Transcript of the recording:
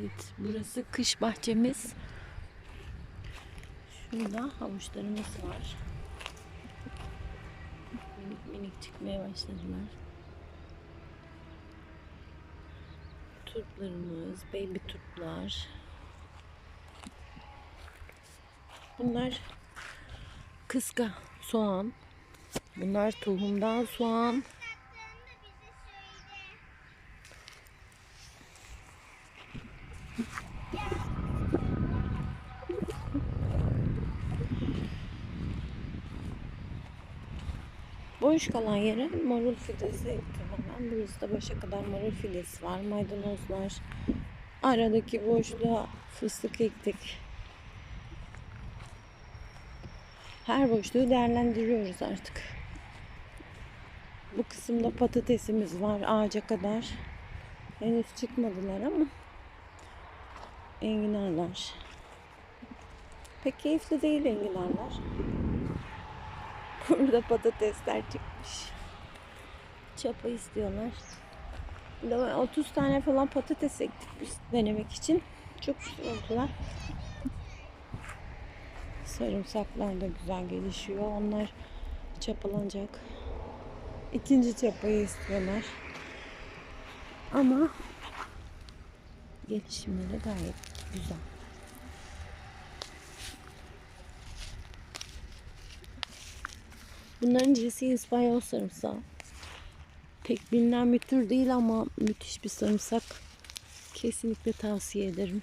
Evet, burası kış bahçemiz. Şurada havuçlarımız var. Minik minik çıkmaya başladılar. Turplarımız, baby turplar. Bunlar kıska soğan. Bunlar tohumdan soğan. Boş kalan yere marul fidesi ektim hemen. Burası da başa kadar marul fidesi var. Maydanozlar. Aradaki boşluğa fıstık ektik. Her boşluğu değerlendiriyoruz artık. Bu kısımda patatesimiz var ağaca kadar. Henüz çıkmadılar ama enginarlar. Pek keyifli değil enginarlar. Burada patatesler çıkmış. Çapa istiyorlar. Burada 30 tane falan patates ektik biz denemek için. Çok güzel oldular. Sarımsaklar da güzel gelişiyor. Onlar çapalanacak. İkinci çapayı istiyorlar. Ama gelişimleri gayet güzel. Bunların cinsi İspanyol sarımsağı. Pek bilinen bir tür değil ama müthiş bir sarımsak. Kesinlikle tavsiye ederim.